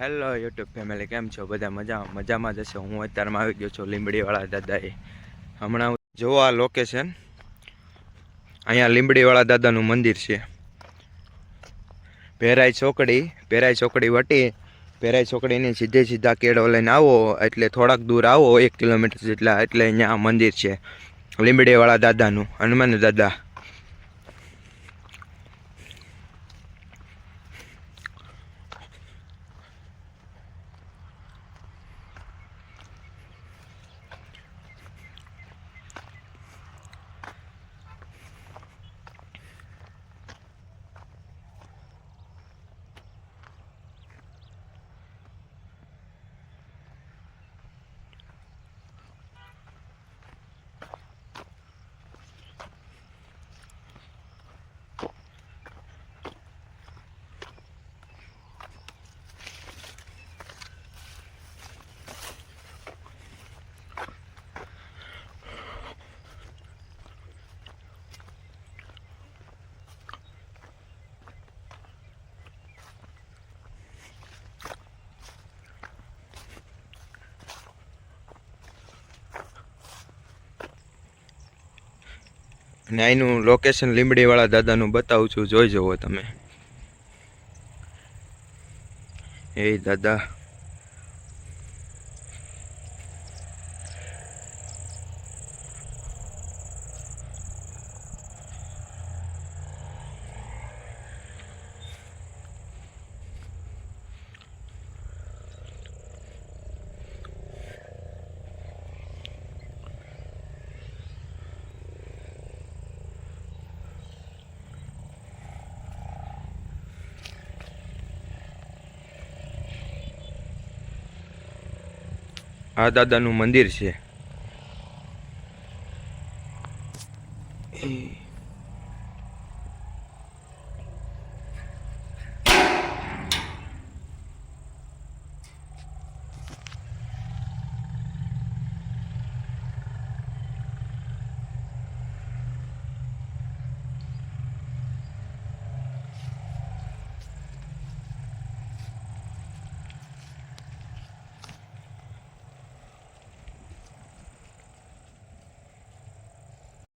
Hello YouTube family કેમ છો? બધા મજા મજામાં જ હશો? હું અત્યારમાં આવી ગયો છું, લીંબડીવાળા દાદાએ. હમણાં જોવો આ લોકેશન અહીંયા લીંબડીવાળા દાદાનું મંદિર છે. ભેરાઈ ચોકડી ભેરાઈ ચોકડી વટી ભેરાઈ ચોકડીની સીધે સીધા કેળો લઈને આવો, એટલે થોડાક દૂર આવો, એક કિલોમીટર જેટલા, એટલે અહીંયા મંદિર છે. લીંબડીવાળા દાદાનું, હનુમાન દાદા. અને અહીંનું લોકેશન લીમડીવાળા દાદાનું બતાવું છું. જોઈ જુઓ તમે. એ દાદા. આ દાદાનું મંદિર છે.